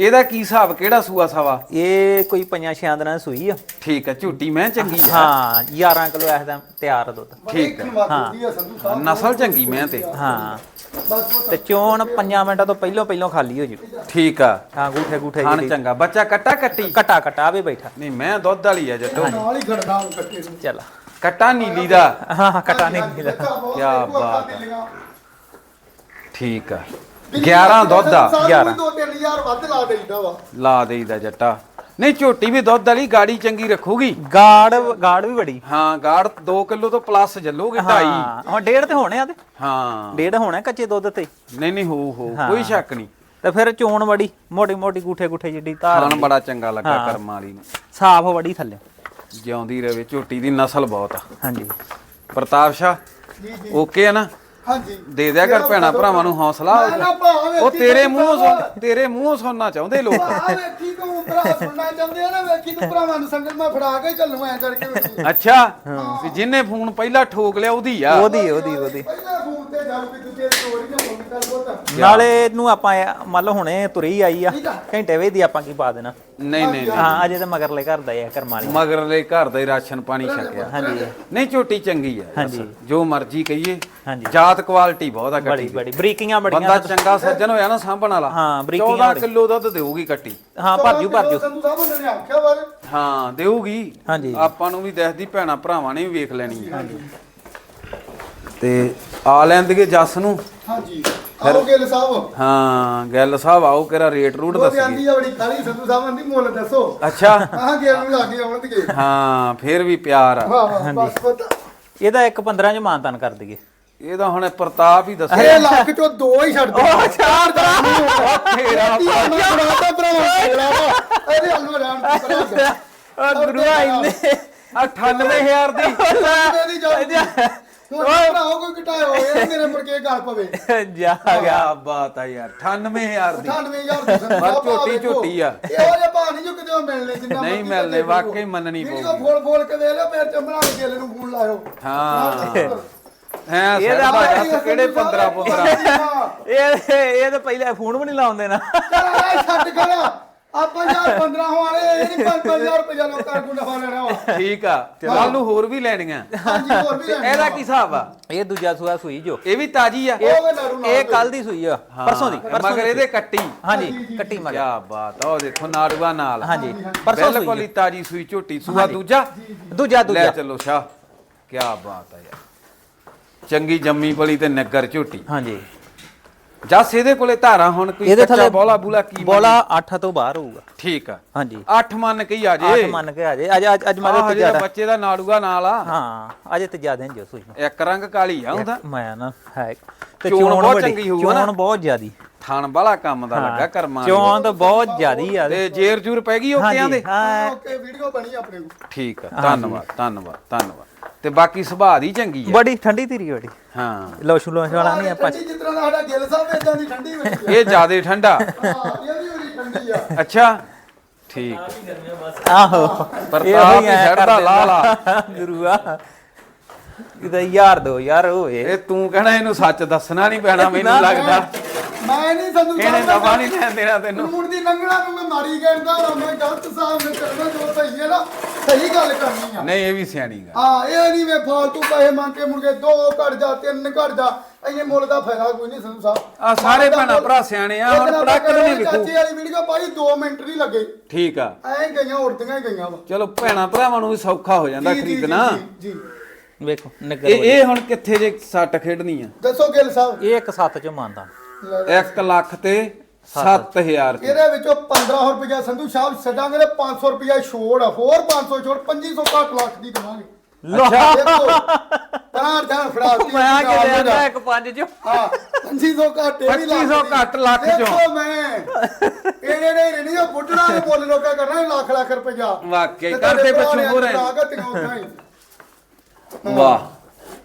ਇਹਦਾ ਕੀ ਹਿਸਾਬ ਕਿਹੜਾ ਸੂਆ ਸਵਾ? ਇਹ ਕੋਈ ਪੰਜਾਂ ਛਿਆਂ ਦਿਨਾਂ ਦੀ ਸੂਈ ਆ। ਠੀਕ ਆ ਝੋਟੀ ਮੈਂ ਚੰਗੀ ਆ। ਹਾਂ 11 ਕਿਲੋ ਇਸ ਦਾ ਤਿਆਰ ਆ ਦੁੱਧ। ਠੀਕ ਹੈ। ਆ ਸਾਹਿਬ। ਨਸਲ ਚੰਗੀ ਮੈਂ ਤੇ। ਹਾਂ। ਤੇ ਚੋਣ 5 ਮਿੰਟਾਂ ਤੋਂ ਪਹਿਲਾਂ ਪਹਿਲਾਂ ਖਾਲੀ ਹੋ ਜੂ। ਠੀਕ ਆ। ਹਾਂ ਗੂਠੇ ਗੂਠੇ ਜਿਹੜੀ ਚੰਗਾ। ਬੱਚਾ ਕੱਟਾ ਕੱਟੀ? ਕਟਾ ਕਟਾ ਵੀ ਬੈਠਾ। ਨਹੀਂ ਮੈਂ ਦੁੱਧ ਵਾਲੀ ਆ ਜੱਟੋ। ਨਾਲ ਹੀ ਹੁਣ ਕੱਟੇ ਨੂੰ। ਚੱਲ। ਕੱਟਾ ਨੀਲੀ ਦਾ। ਹਾਂ ਹਾਂ ਕਟਾ ਨਹੀਂ ਮਿਲਦਾ ਕਿਆ ਬਾਤ ਹੈ। ਠੀਕ ਆ। 11 ਦੁੱਧ ਆ 11 ਦੋ 3000 ਵੱਧ ਲਾ ਦੇਈਦਾ ਵਾ। ਲਾ ਦੇਈਦਾ ਜੱਟਾ। ਨਹੀਂ ਝੋਟੀ ਵੀ ਦੁੱਧ ਵਾਲੀ ਗਾੜੀ ਚੰਗੀ ਰੱਖੂਗੀ। ਗਾੜ ਗਾੜ ਵੀ ਬੜੀ। ਹਾਂ ਗਾੜ 2 ਕਿਲੋ ਤੋਂ ਪਲੱਸ ਚੱਲੂਗੀ ਢਾਈ। ਹਾਂ ਹੁਣ ਡੇਢ ਤੇ ਹੋਣੇ ਆ ਤੇ। ਹਾਂ। ਡੇਢ ਹੋਣਾ ਕੱਚੇ ਦੁੱਧ ਤੇ। ਨਹੀਂ ਨਹੀਂ ਹੋ ਹੋ ਹਾਂ। ਕੋਈ ਸ਼ੱਕ ਨਹੀਂ। ਤੇ ਫਿਰ ਚੋਣ ਬੜੀ ਮੋਟੀ ਮੋਟੀ ਗੂਠੇ ਗੂਠੇ ਜਿੱਡੀ ਧਾਰ ਖਾਣ ਬੜਾ ਚੰਗਾ ਲੱਗਾ ਹਾਂ। ਕਰਮ ਵਾਲੀ ਨੂੰ। ਸਾਫ਼ ਬੜੀ ਥੱਲੇ। ਜਿਉਂਦੀ ਰਵੇ ਝੋਟੀ ਦੀ ਨਸਲ ਬਹੁਤ ਆ। ਹਾਂਜੀ। ਪ੍ਰਤਾਪ ਸ਼ਾ ਜੀ ਜੀ। ਓਕੇ ਆ ਨਾ? ਹਾਂਜੀ। ਦੇ ਦਿਆ ਕਰ ਭੈਣਾ ਭਰਾਵਾਂ ਨੂੰ ਹੌਸਲਾ। ਮੈਂ ਨਾ ਭਾ ਵੇਖੀ ਉਹ ਤੇਰੇ ਤੂੰ ਮੂੰਹੋਂ। ਸੁਣ ਤੇਰੇ ਮੂੰਹੋਂ ਸੁਣਨਾ ਚਾਹੁੰਦੇ ਲੋਕ। ਭਾ ਵੇਖੀ ਤੂੰ ਭਰਾ ਸੁਣਨਾ ਚਾਹੁੰਦੇ ਆ ਨਾ ਵੇਖੀ ਤੂੰ ਭਰਾਵਾਂ ਨੂੰ ਸੰਗਲ ਮੈਂ ਫੜਾ ਕੇ ਚੱਲੂ ਐ ਕਰਕੇ ਵੇਖੀ ਅੱਛਾ ਵੀ ਜਿਹਨੇ ਫੋਨ ਪਹਿਲਾਂ ਠੋਕ ਲਿਆ ਉਹਦੀ ਆ। ਉਹਦੀ ਉਹਦੀ ਉਹਦੀ। ਪਹਿਲਾਂ ਫੋਨ ਤੇ ਜਾਊ ਕਿ ਦੂਜੇ ਚੋਰੀ ਨਾ ਹੋਣੀ ਕਰ ਬੋਤ ਨਾਲੇ ਇਹਨੂੰ ਆਪਾਂ ਇਹ- ਮੰਨ ਲਓ ਹੁਣੇ ਤੁਰੀ ਆਈ ਆ। ਆ। ਘੰਟੇ ਵੇ ਦੀ ਆਪਾਂ ਕੀ ਪਾ ਦੇਣਾ? ਨਹੀਂ ਨਹੀਂ ਨਹੀਂ। ਹਾਂ ਅਜੇ ਤਾਂ ਮਗਰਲੇ ਘਰ ਦਾ ਹੀ ਆ ਕਰਮਾਲੀ ਮਗਰਲੇ ਘਰ ਦਾ ਹੀ ਰਾਸ਼ਨ ਪਾਣੀ ਛਕਿਆ। ਹਾਂਜੀ। ਨਹੀਂ ਝੋਟੀ ਚੰਗੀ ਆ। ਹਾਂਜੀ। ਜੋ ਮਰਜ਼ੀ ਕਹੀਏ। ਹਾਂਜੀ। ਜਾਤ ਕੁਆਲਿਟੀ ਬਹੁਤ ਆ ਬੜੀ ਕੱਟੀ ਬੜੀ। ਬਰੀਕੀਆਂ ਬੜੀਆਂ ਬੰਦਾ ਚੰਗਾ ਸੱਜਣ ਹੋਇਆ ਨਾ ਸਾਂਭਣ ਵਾਲਾ। ਹਾਂ, ਬਰੀਕੀਆਂ 14 ਬੜੀ। ਕਿਲੋ ਦੁੱਧ ਦੇਊਗੀ ਕੱਟੀ। ਹਾਂ ਭਰਜੂ ਭਰਜੂ ਸੰਧੂ ਸਾਹਿਬ ਉਹਨਾਂ ਨੇ ਆਖਿਆ ਬਾਰੇ ਹਾਂ ਦੇਊਗੀ। ਹਾਂਜੀ। ਆਪਾਂ ਨੂੰ ਵੀ ਦੱਸਦੀ ਭੈਣਾ ਭਰਾਵਾਂ ਨੇ ਵੀ ਵੇਖ ਲੈਣੀ ਹੈ ਤੇ ਆ ਲੈਂਦਗੇ ਜੱਸ ਨੂੰ। ਹਾਂਜੀ। ਆਓ ਗਿੱਲ ਸਾਹਿਬ। ਹਾਂ ਗੱਲ ਸਾਹਿਬ ਆਓ ਕਿਹੜਾ ਰੇਟ ਰੂਟ ਉਹ ਦੱਸੀਏ ਆਂਦੀ ਆ ਬੜੀ ਕਾਲੀ ਸੰਧੂ ਸਾਹਿਬ ਆਂਦੀ ਮੁੱਲ ਦੱਸੋ। ਅੱਛਾ। ਆਹ ਗਿੱਲ ਨੂੰ ਲਾਗੇ ਆਉਣਗੇ। ਹਾਂ ਫੇਰ ਵੀ ਪਿਆਰ ਆ। ਵਾਹ ਵਾਹ ਬਸ ਪਤਾ। ਇਹਦਾ ਇੱਕ 15 ਚ ਮਾਨਤਾਨ ਕਰ ਦਈਏ। ਇਹਦਾ ਹੁਣ ਪ੍ਰਤਾਪ ਹੀ ਦੱਸੇ ਇਹ ਲੱਖ ਚੋਂ ਦੋ ਹੀ ਛੱਡ ਦੇ ਉਹ ਚਾਰ ਦਾ ਤੇਰਾ ਬਣਾਤਾ ਭਰਾਵਾ ਤੇਰਾ ਵਾ ਇਹਦੇ ਹੱਲ ਭਰਾ। ਓ ਗੁਰੂਆ ਇੰਨੇ 98000 ਦੀ। ਹੁਣ ਭਰਾਓ ਕੋਈ ਘਟਾਇਓ ਇਹ ਮੇਰੇ ਮੁੜ ਕੇ ਗੱਲ ਪਵੇ। ਜਾ ਗਿਆ। ਬਾਤ ਆ ਯਾਰ 98000 ਦੀ। 98000 ਦੀ ਆ ਝੋਟੀ। ਝੋਟੀ ਆ। ਇਹੋ ਜਿਹੇ ਭਾਅ ਨਹੀਂ ਜੋ ਕਿਤੇ ਮਿਲਣੇ ਜਿੰਨਾ ਨਹੀਂ ਵੇਖੋ। ਵਾਕਈ ਮੰਨਣੀ ਵੀਡੀਓ ਪਊਗੀ। ਫੋਲ ਫੋਲ ਕੇ ਵੇਖ ਲਿਓ ਫਿਰ ਚੰਬੜਾ ਦੇ ਗਿੱਲ ਨੂੰ ਫੋਨ ਲਾਇਓ। ਹਾਂ। ਹੈ ਇਹਦਾ ਸਾਡਾ ਭਾਈ ਜੱਸ ਕਿਹੜੇ 15 15 ਇਹ ਇਹ ਤਾਂ ਪਹਿਲੇ ਫੋਨ ਵੀ ਨਹੀਂ ਲਾਉਂਦੇ ਨਾ। ਚਲ ਆ ਛੱਡ ਆਪਾਂ ਯਾਰ 15 ਵਾਲੇ ਇਹ ਨਹੀਂ 5000 ਰੁਪਏ ਲੋਕਾਂ ਨੂੰ ਨਫਾ ਲੈਣਾ ਵਾ। ਠੀਕ ਆ ਕੱਲ ਨੂੰ ਹੋਰ ਵੀ ਲੈਣੀਆਂ। ਹਾਂਜੀ ਹੋਰ ਵੀ ਲੈਣਾ ਇਹਦਾ ਕੀ ਹਿਸਾਬ ਆ? ਇਹ ਦੂਜਾ ਸੂਆ ਸੂਈ ਜੋ। ਇਹ ਵੀ ਤਾਜੀ ਆ। ਇਹ ਕੱਲ ਦੀ ਸੂਈ ਆ ਪਰਸੋਂ ਦੀ ਮਗਰ ਇਹਦੇ ਕੱਟੀ। ਹਾਂਜੀ ਕੱਟੀ ਮਗਰ। ਕਿਆ ਬਾਤ ਆ ਉਹ ਦੇਖੋ ਨਾੜੂਆ ਨਾਲ। ਹਾਂਜੀ ਪਰਸੋਂ ਬਿਲਕੁਲ ਸੂਈ ਹੀ ਤਾਜੀ ਸੂਈ ਝੋਟੀ ਸੂਆ ਦੂਜਾ? ਦੂਜਾ ਲੈ ਦੂਜਾ। ਚੱਲੋ ਸ਼ਾਹ। ਕਿਆ ਬਾਤ ਆ ਯਾਰ। ਚੰਗੀ ਜੰਮੀ ਪਲੀ ਤੇ ਨਗਰ ਝੋਟੀ। ਹਾਂਜੀ। ਜੱਸ ਇਹਦੇ ਕੋਲੇ ਧਾਰਾਂ ਹੁਣ ਕੋਈ ਇਹਦੇ ਥੱਲੇ ਬੋਲਾ ਬੂਲਾ ਕੀ ਬੋਲਾ 8 ਤੋਂ ਬਾਹਰ ਹੋਊਗਾ। ਠੀਕ ਆ। ਹਾਂਜੀ। 8 ਮੰਨ ਕੇ ਹੀ ਆ 8 ਜੇ ਮੰਨ ਕੇ ਆ ਜੇ। ਅੱਜ ਅੱਜ- ਅੱਜ ਮੈਂ ਆਹ ਤੇ ਜ਼ਿਆਦਾ। ਬੱਚੇ ਦਾ ਨਾੜੂਆ ਨਾਲ ਆ। ਹਾਂ ਅਜੇ ਤੇ ਜ਼ਿਆਦਾ ਨਹੀਂ ਜੋ ਸੂਈ ਨੂੰ। ਇੱਕ ਰੰਗ ਕਾਲੀ ਆ ਉਹਦਾ। ਮੈਂ ਨਾ ਹੈ। ਤੇ ਚੋਣ ਬਹੁਤ ਚੰਗੀ ਹੋਊ ਨਾ। ਚੋਣ ਬਹੁਤ ਜ਼ਿਆਦੀ। ਥਣ ਵਾਲਾ ਕੰਮ ਦਾ ਲੱਗਾ ਕਰਮਾਂ। ਚੋਣ ਤਾਂ ਬਹੁਤ ਜ਼ਿਆਦੀ ਆ ਤੇ ਜੇਰ ਜੂਰ ਪੈ ਗਈ ਓਕਿਆਂ ਦੇ ਹਾਂ। ਓਕੇ ਵੀਡੀਓ ਬਣੀ ਆਪਣੇ ਕੋਲ। ਠੀਕ ਆ। ਧੰਨਵਾਦ ਧੰਨਵਾਦ ਧੰਨਵਾਦ। ਤੇ ਬਾਕੀ ਸੁਭਾਅ ਦੀ ਚੰਗੀ ਆ। ਬੜੀ ਠੰਡੀ ਧੀਰੀ ਬੜੀ। ਹਾਂ। ਲੋਸ਼ੂ ਲੋਸ਼ ਵਾਲਾ ਨਹੀਂ ਆਪਾਂ। ਠੰਡੀ ਜਿਸ ਤਰ੍ਹਾਂ ਦਾ ਸਾਡਾ ਗਿੱਲ ਸਾਹਿਬ ਇਦਾਂ ਦੀ ਠੰਡੀ ਹੋਈ ਇਹ ਜਿਆਦੇ ਠੰਡਾ। ਹਾਂ ਇਹ ਵੀ ਬੜੀ ਠੰਡੀ ਆ। ਅੱਛਾ ਠੀਕ। ਆਹੋ। ਪ੍ਰਤਾਪ ਇਹੋ ਹੀ ਕਰ ਲਾ ਲਾ। ਗੁਰੂਆ। ਇਹਦਾ ਯਾਰ ਦੋ ਯਾਰ ਹੋਏ। ਇਹ ਤੂੰ ਕਹਿਣਾ ਇਹਨੂੰ ਸੱਚ ਦੱਸਣਾ ਨਹੀਂ ਪੈਣਾ ਮੈਨੂੰ ਲੱਗਦਾ। ਮੈਂ ਨਹੀਂ ਸੰਧੂ ਇਹਨੇ ਦਫਾ ਨਹੀਂ ਲੈਣ ਦੇਣਾ ਤੈਨੂੰ। ਹੁਣ ਦੀ ਲੰਗਣਾ ਨੂੰ ਮੈਂ ਮਾਰੀ ਕਹਿੰਦਾ ਹਾਂ ਮੈਂ ਗਲਤ ਸਾਹਬ ਨੇ ਕਰਨਾ ਜੋ ਸਹੀ ਹੈ ਨਾ ਸਹੀ ਗੱਲ ਕਰਨੀ ਆ। ਨਹੀਂ ਇਹ ਵੀ ਸਿਆਣੀ ਗੱਲ। ਹਾਂ ਇਹ ਨਹੀਂ ਵੇ ਫਾਲਤੂ ਪੈਸੇ ਮੰਗ ਕੇ ਮੁੜ ਕੇ ਦੋ ਘੜ ਜਾ ਤਿੰਨ ਘੜ ਜਾ ਇੰਨੇ ਮੁੱਲ ਦਾ ਫਾਇਦਾ ਕੋਈ ਨਹੀਂ ਸੰਧੂ ਸਾਹਿਬ ਆ ਸਾਰੇ ਭੈਣਾਂ ਭਰਾ ਸਿਆਣੇ ਆ ਹੁਣ ਪ੍ਰੋਡਕਟ ਨਹੀਂ ਵਿਕੂ ਚਾਚੀ ਵਾਲੀ ਵੀਡੀਓ ਪਾਈ 2 ਮਿੰਟ ਨਹੀਂ ਲੱਗੇ। ਠੀਕ ਆ। ਐਂ ਗਈਆਂ ਉੜਦੀਆਂ ਗਈਆਂ ਵਾ। ਚਲੋ ਭੈਣਾਂ ਭਰਾਵਾਂ ਨੂੰ ਵੀ ਸੌਖਾ ਹੋ ਜਾਂਦਾ ਖਰੀਦਣਾ। ਜੀ, ਜੀ। ਵੇਖੋ ਨਗਰ ਇਹ ਇਹ ਹੁਣ ਕਿੱਥੇ ਜੇ ਸੱਟ ਖੇਡਣੀ ਆ? ਦੱਸੋ ਗਿੱਲ ਸਾਹਿਬ। ਇਹ ਇੱਕ ਸੱਤ ਚੋਂ ਮੰਨਦਾ। 1 ਲੱਖ ਤੇ 7000 ਚ ਇਹਦੇ ਵਿੱਚੋਂ 1500 ਰੁਪਇਆ ਸੰਧੂ ਸਾਹਿਬ ਛੱਡਾਂਗੇ ਤੇ 500 ਰੁਪਇਆ ਛੋੜ ਆ। ਹੋਰ 500 ਛੋੜ 2500 ਘੱਟ ਲੱਖ ਦੀ ਦੇਵਾਂਗੇ। ਅੱਛਾ। ਦੇਖੋ ਪਰਾਂ ਜਾਂ ਫੜਾ ਤੀ ਮੈਂ ਆ ਕੇ ਇੱਕ ਪੰਜ ਚੋਂ। ਹਾਂ 2500 ਘੱਟ ਇਹ ਵੀ ਲੱਖ 2500 ਦੀ। ਘੱਟ ਲੱਖ ਚੋਂ। ਦੇਖੋ ਮੈਂ ਇਹਨੇ ਨੇ ਨਹੀਂ ਉਹ ਬੁੱਢਣਾ ਨੇ ਮੁੱਲ ਲੋਕਾਂ ਕਰਨਾ ਲੱਖ ਲੱਖ ਰੁਪਇਆ ਕਰਦੇ ਪਿੱਛੋਂ ਹੈ। ਹੀ। ਵਾਹ।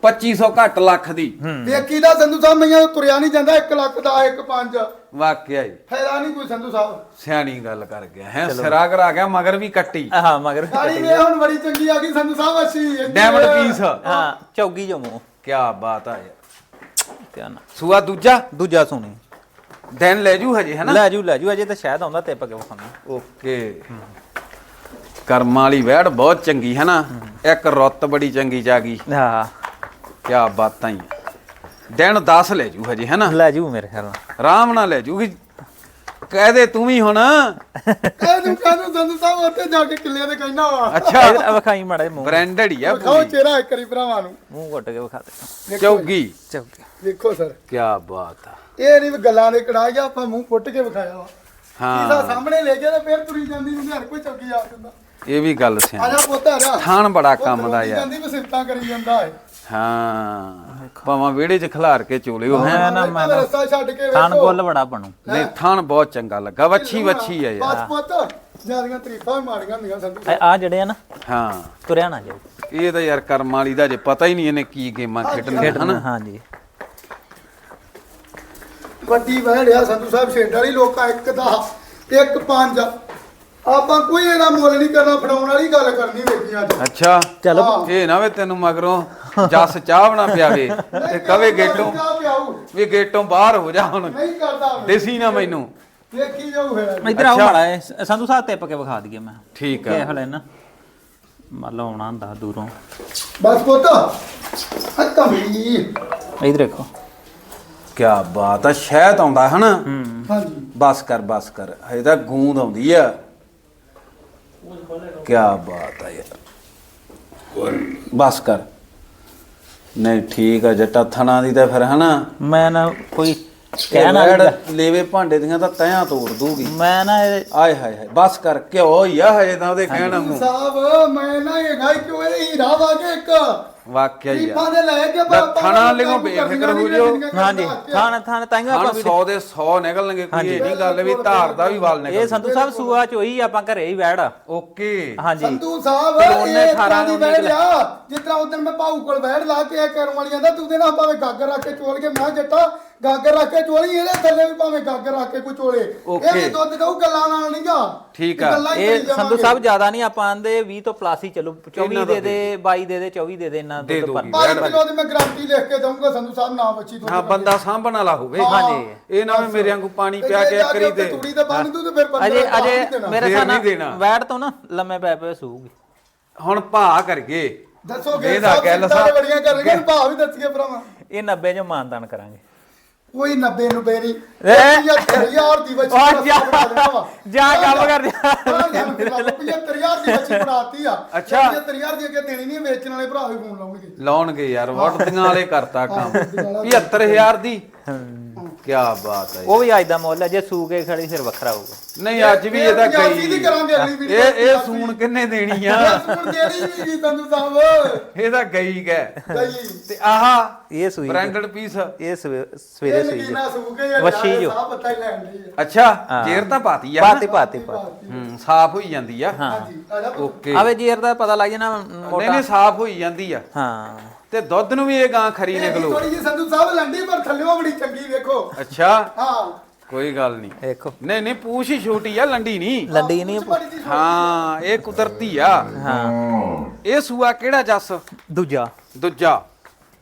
2500 ਘੱਟ ਲੱਖ ਦੀ। ਵੇਖੀ ਦਾ ਸੰਧੂ ਸਾਹਿਬ ਮਈਆਂ ਤੁਰਿਆ ਨਹੀਂ ਜਾਂਦਾ 1 ਲੱਖ ਦਾ 1 5 ਵਾਕਿਆ ਹੀ ਫਾਇਦਾ ਨਹੀਂ ਕੋਈ ਸੰਧੂ ਸਾਹਿਬ। ਸਿਆਣੀ ਗੱਲ ਕਰ ਗਿਆ ਹੈ। ਸਿਰਾ ਕਰਾ ਗਿਆ ਮਗਰ ਵੀ ਕੱਟੀ। ਹਾਂ ਮਗਰ ਗਾੜੀ ਵੇ ਹੁਣ ਬੜੀ ਚੰਗੀ ਆ ਗਈ ਸੰਧੂ ਸਾਹਿਬ ਅੱਛੀ ਡੈਮਡ ਪੀਸ ਹਾਂ ਚੌਗੀ ਜੋ ਮੂੰਹ। ਕੀ ਬਾਤ ਆ ਯਾਰ। ਧਿਆਨ। ਸੂਆ ਦੂਜਾ? ਦੂਜਾ ਸੁਣੀ ਦਿਨ ਲੈ ਜੂ ਹਜੇ ਹਨਾ? ਲੈ ਜੂ ਲੈ ਜੂ ਅਜੇ ਤਾਂ ਸ਼ਾਇਦ ਆਉਂਦਾ ਟਿਪ ਕੇ ਵਿਖਾਉਂਦਾ ਓਕੇ। ਕਰਮਾਂ ਵਾਲੀ ਵਹਿੜ ਬਹੁਤ ਚੰਗੀ ਹੈ ਨਾ? ਇੱਕ ਰੁੱਤ ਬੜੀ ਚੰਗੀ ਜਾ ਗਈ ਹਾਂ। ਕੀ ਬਾਤਾਂ ਹੀ। ਦਿਨ 10 ਲੈ ਜੂ ਹਜੇ ਹੈ ਨਾ? ਲੈ ਜੂ ਮੇਰੇ ਖਿਆਲ ਨਾਲ। ਆਰਾਮ ਨਾਲ ਲੈ ਜੂਗੀ। ਕਹਿ ਦੇ ਤੂੰ ਵੀ ਹੁਣ। ਇਹਨੂੰ ਕਹਿੰਦੇ ਸੰਧੂ ਸਾਹਿਬ ਉੱਥੇ ਜਾ ਕੇ ਕਿੱਲੇ ਤੇ ਕਹਿਣਾ ਵਾ। ਅੱਛਾ। ਇਹ ਵਿਖਾਈ ਮੜੇ ਮੂੰਹ। ਬ੍ਰਾਂਡਡ ਹੀ ਆ ਖਾਓ ਪੂਰੀ। ਚਿਹਰਾ ਇੱਕ ਵਾਰੀ ਭਰਾਵਾਂ ਨੂੰ। ਮੂੰਹ ਘੁੱਟ ਕੇ ਵਿਖਾ ਦੇ। ਚੌਗੀ। ਚੌਗੀ। ਦੇਖੋ ਸਰ। ਕੀ ਬਾਤ ਆ। ਇਹ ਨਹੀਂ ਗੱਲਾਂ ਦੇ ਕੜਾ ਗਿਆ ਆਪਾਂ ਮੂੰਹ ਫੁੱਟ ਕੇ ਵਿਖਾਇਆ ਵਾ। ਇਹਦਾ ਹਾਂ ਸਾਹਮਣੇ ਲੈ ਗਿਆ ਤੇ ਫਿਰ ਤੁਰੀ ਜਾਂਦੀ ਨੂੰ ਹਰ ਕੋਈ ਚੌਕੀ ਆ ਦਿੰਦਾ ਇਹ ਵੀ ਗੱਲ ਆ ਸਿਆਣੀ ਜਾ ਪੁੱਤ ਆ ਜਾ। ਥਾਣ ਬੜਾ ਉਹ ਕੰਮ ਦਾ ਯਾਰ। ਜਾਂਦੀ ਵਸਿਫਤਾਂ ਕਰੀ ਜਾਂਦਾ ਹੈ ਹਾਂ ਭਾਵੇਂ ਵਿਹੜੇ 'ਚ ਖਿਲਾਰ ਕੇ ਚੋਲਿਓ ਹੈ ਮੈਂ ਨਾ- ਮੈਂ ਨਾ- ਰਸਤਾ ਛੱਡ ਕੇ ਖਾਨ ਵੇਖੋ। ਗੁੱਲ ਬੜਾ ਬਣੂ। ਨਹੀਂ ਥਾਣ ਬਹੁਤ ਚੰਗਾ ਲੱਗਾ ਵੱਛੀ ਵੱਛੀ ਆ ਯਾਰ। ਬਸ ਪੁੱਤ ਜਿਆਦੀਆਂ ਤਰੀਫਾਂ ਵੀ ਮਾਰੀਆਂ ਹੁੰਦੀਆਂ ਸੰਧੂ ਆ ਜਿਹੜੇ ਆ ਨਾ ਹਾਂ। ਤੁਰਿਆ ਨਾ ਜਾਓ। ਇਹ ਤਾਂ ਯਾਰ ਕਰਮ ਵਾਲੀ ਦਾ ਜੇ ਪਤਾ ਹੀ ਨਹੀਂ ਇਹਨੇ ਕੀ ਗੇਮਾਂ ਖੇਡਣੀਆਂ ਖੇਡਣਾ ਹਨਾ? ਹਾਂਜੀ। ਵੱਡੀ ਵਹਿੜਿਆ ਸੰਧੂ ਸਾਹਿਬ ਛੇਡ ਵਾਲੀ ਲੋਕਾਂ ਇੱਕ ਦਾ ਇੱਕ ਪੰਜ। ਆਪਾਂ ਕੋਈ ਇਹਦਾ ਮੁੱਲ ਨਹੀਂ ਕਰਨਾ ਫੜਾਉਣ ਵਾਲੀ ਗੱਲ ਕਰਨੀ ਵੇਖੀ ਅੱਜ। ਅੱਛਾ ਚਲੋ। ਹਾਂ। ਇਹ ਨਾ ਵੇ ਤੈਨੂੰ ਮਗਰੋਂ ਜੱਸ ਚਾਹ ਬਣਾ ਪਿਆਵੇ ਤੇ ਕਵੇ ਗੇਟੋਂ। ਚਾਹ ਪਿਆਊ। ਵੀ ਗੇਟੋਂ ਬਾਹਰ ਹੋ ਜਾ ਹੁਣ। ਨਹੀਂ ਕਰਦਾ। ਦੇਸੀ ਨਾ ਮੈਨੂੰ। ਵੇਖੀ ਜਾਊ ਫਿਰ। ਇਧਰ ਆਓ ਅੱਛਾ। ਮਾੜਾ ਜਿਹਾ, ਸੰਧੂ ਸਾਹਿਬ ਟਿਪ ਕੇ ਵਿਖਾ ਦਈਏ ਮੈਂ। ਠੀਕ ਆ। ਹਲੇ ਨਾ। ਮੰਨ ਲਓ ਆਉਣਾ ਹੁੰਦਾ ਦੂਰੋਂ। ਬਸ ਪੁੱਤ ਹੱਕਮੀ ਇਧਰ ਦੇਖੋ ਕੀ ਬਾਤ ਆ ਸ਼ਹਿਦ ਆਉਂਦਾ ਹਨਾ ਹਾਂਜੀ। ਬਸ ਕਰ ਬਸ ਕਰ ਹਜੇ ਤਾਂ ਗੂੰਦ ਆਉਂਦੀ ਆ। ਕੀ ਬਾਤ ਆ ਯਾਰ ਬਸ ਕਰ ਨਹੀਂ ਠੀਕ ਆ ਜੱਟਾ ਥਣਾ ਦੀ ਤਾਂ ਫਿਰ ਹਨਾ ਮੈਂ ਨਾ ਕੋਈ ਕਹਿਣਾ ਕਹਿਣਾ ਲੇਵੇ ਭਾਂਡੇ ਦੀਆਂ ਤਾਂ ਤੈਆਂ ਤੋੜ ਦੂਗੀ। ਮੈਂ ਨਾ ਇਹ- ਆਏ ਹਾਏ ਹਾਏ ਬਸ ਕਰ ਘਿਓ ਹੀ ਆ ਹਜੇ ਤਾਂ ਉਹਦੇ ਕਹਿਣ ਨੂੰ ਸਾਹਿਬ ਮੈਂ ਨਾ ਇਹ ਗਾਈ ਕਿਉਂ ਇਹ ਹੀਰਾ ਵਾ ਕੇ ਇੱਕ ਵਾਕਿਆ ਹੀ ਆ। ਤਰੀਫਾਂ ਦੇ ਲੈ ਕੇ ਲੈ ਥਣਾ ਲਿਓ ਬੇਫਿਕਰ ਹੋ ਜਿਓ। ਹਾਂਜੀ ਥਾਣ ਥਾਣ ਤਾਂਗਾ ਹਣ ਆਪਾਂ ਵੀ 100 ਦੇ 100 ਨਿਕਲਣਗੇ ਕੋਈ ਇਹ ਨਹੀਂ ਗੱਲ ਵੀ ਧਾਰ ਦਾ ਵੀ ਵਾਲ ਇਹ ਨਿਕਲ ਸੰਧੂ ਸਾਹਿਬ ਸੂਆ ਚੋਈ ਆਪਾਂ ਘਰੇ ਹੀ ਵੈੜ ਓਕੇ। ਹਾਂਜੀ। ਸੰਧੂ ਸਾਹਿਬ ਉਹਨੇ ਇਹ 18 ਤਰ੍ਹਾਂ ਦੀ ਨੂੰ ਵੈੜ ਨਿਕਲਿਆ। ਆ ਜਿਸ ਤਰ੍ਹਾਂ ਉਦੋਂ ਮੈਂ ਭਾਊ ਕੋਲ ਵੈੜ ਲਾ ਕੇ ਆ ਕਰਨ ਵਾਲੀਆਂ ਦਾ ਤੂੰ ਦੇ ਨਾਲ ਭਾਵੇਂ ਗਾਗਰ ਰੱਖ ਕੇ ਚੋਲ ਕੇ ਮੈਂ ਜੱਟਾ ਗਾਗਰ ਰੱਖ ਕੇ ਚੋਲੀ ਇਹਦੇ ਥੱਲੇ ਵੀ ਭਾਵੇਂ ਗਾਗਰ ਰੱਖ ਕੇ ਕੋਈ ਚੋਲੇ। ਇਹ Okay. ਵੀ ਦੁੱਧ ਦਊ ਗੱਲਾਂ ਨਾਲ ਨਹੀਂਗਾ ਠੀਕ ਆ। ਇਹ ਸੰਧੂ ਸਾਹਿਬ ਜ਼ਿਆਦਾ ਨਹੀਂ ਆਪਾਂ ਆਂਦੇ 20 ਤੋਂ ਪਲੱਸ ਹੀ ਚੱਲੂ। 24 ਇਹਨਾਂ ਦੇ ਦਾ ਦੇ 22 ਦੇ ਦੇ 24 ਦੇ ਦੇ ਇੰਨਾ ਦੇ ਦੁੱਧ ਦਊਗੀ। ਪਰ ਪੰਜ ਕਿਲੋ ਦੀ। ਮੈਂ ਗਾਰੰਟੀ ਲਿਖ ਕੇ ਦਊਂਗਾ ਸੰਧੂ ਸਾਹਿਬ ਨਾ ਬੱਚੀ ਦੁੱਧ ਹਾਂ ਬੰਦਾ ਸਾਂਭਣ ਵਾਲਾ ਹੋਵੇ। ਹਾਂਜੀ। ਇਹ ਨਾ ਵੀ ਮੇਰੇ ਵਾਂਗੂ ਪਾਣੀ ਪਿਆ ਕੇ ਕਰੀ ਤੇ। ਤੂੜੀ ਤੇ ਬੰਨ ਦੂ ਤੇ ਫਿਰ ਬੰਦਾ ਅਜੇ ਨਹੀਂ ਅਜੇ ਦੇਣਾ। ਮੇਰੇ ਫੇਰ ਨਹੀਂ ਦੇਣਾ। ਵੈੜ ਤੋਂ ਨਾ ਲੰਮੇ ਪੈ ਪਏ ਸੂਗੀ। ਹੁਣ ਭਾ ਕਰਗੇ ਦੱਸੋ ਕਿ ਇਹਦਾ ਗੱਲ ਸਾਹਿਬ- ਬੜੀਆਂ ਕਰਨਗੇ ਭਾਅ ਵੀ ਦੱਸੀਏ ਭਰਾਵਾ। ਇਹ 90 ਜੋ ਮਾਨਦਾਨ ਕਰਾਂਗੇ। ਕੋਈ 90 ਨੂੰ ਬੇਰੀ! 75000 ਦੀ ਬੱਚੀ ਬਣਾ ਦੇਣਾ ਵਾ। ਜਾ ਕੰਮ ਕਰ ਜਾ। 75000 ਦੀ ਬੱਚੀ ਬਣਾਤੀ ਆ ਅੱਛਾ। 75000 ਦੀ ਅੱਗੇ ਦੇਣੀ ਨਹੀਂ ਵੇਚਣ ਵਾਲੇ ਭਰਾ ਵੀ ਫੋਨ ਲਾਉਣਗੇ ਲਾਉਣਗੇ ਯਾਰ ਵੜਦੀਆਂ ਵਾਲੇ ਕਰਤਾ ਕੰਮ ਵੜਦੀਆਂ ਵਾਲਾ 75000 ਦੀ ਕੀ ਬਾਤ ਹੈ ਉਹ ਵੀ ਅੱਜ ਦਾ ਮੁੱਲ ਹੈ ਜੇ ਸੂ ਕੇ ਖੜੀ ਫਿਰ ਵੱਖਰਾ ਹੋਊਗਾ। ਨਹੀਂ ਅੱਜ ਵੀ ਇਹਦਾ ਪੰਜਾਬੀ ਦੀ ਕਰਾਂਗੇ ਅਗਲੀ ਗਈ ਵੀਡੀਓ ਇਹ ਇਹ ਸੂਣ ਕਿੰਨੇ ਦੇਣੀ ਆ? ਹੁਣ ਦੇਣੀ ਵੀ ਜੀ ਸੰਧੂ ਸਾਹਿਬ ਇਹਦਾ ਗਈ ਗਈ। ਤੇ ਆਹ ਇਹ ਸੂਈ ਬ੍ਰਾਂਡਡ ਪੀਸ ਇਹ ਸਵੇ- ਸਵੇਰੇ ਇਹ ਸੂਈ ਜੀ। ਨਗੀਨਾ ਸੂ ਕੇ ਵੱਛੀ ਜੋ। ਸਾਹ ਪੱਤਾ ਹੀ ਅੱਛਾ ਜੇਰ ਤਾਂ ਪਾਤੀ ਆ? ਪਾਤੀ ਪਾਤੀ ਪਾਤੀ। ਹੂੰ ਸਾਫ਼ ਹੋਈ ਜਾਂਦੀ ਆ। ਹਾਂ। ਹਾਂਜੀ। ਓਕੇ। ਆਵੇ ਜੀਰ ਦਾ ਪਤਾ ਲੱਗ ਜਾਣਾ ਨਹੀਂ ਮੋਟਾ। ਨਹੀਂ ਸਾਫ਼ ਹੋਈ ਜਾਂਦੀ ਆ। ਹਾਂ। ਤੇ ਦੁੱਧ ਨੂੰ ਵੀ ਇਹ ਗਾਂ ਖਰੀ ਨਿਕਲੂ। ਥੋੜੀ ਜੀ ਸੰਧੂ ਸਾਹਿਬ ਲੰਡੀ ਪਰ ਥੱਲਿਓ ਬੜੀ ਚੰਗੀ ਵੇਖੋ। ਅੱਛਾ। ਹਾਂ। ਕੋਈ ਗੱਲ ਨਹੀਂ। ਦੇਖੋ ਨਹੀਂ ਨਹੀਂ ਪੂਛ ਹੀ ਛੋਟੀ ਆ ਲੰਡੀ ਨਹੀਂ। ਲੰਡੀ ਨਹੀਂ। ਬੜੀ ਹਾਂ ਇਹ ਕੁਦਰਤੀ ਆ। ਹਾਂ। ਇਹ ਸੂਆ ਕਿਹੜਾ ਜੱਸ? ਦੂਜਾ। ਦੂਜਾ।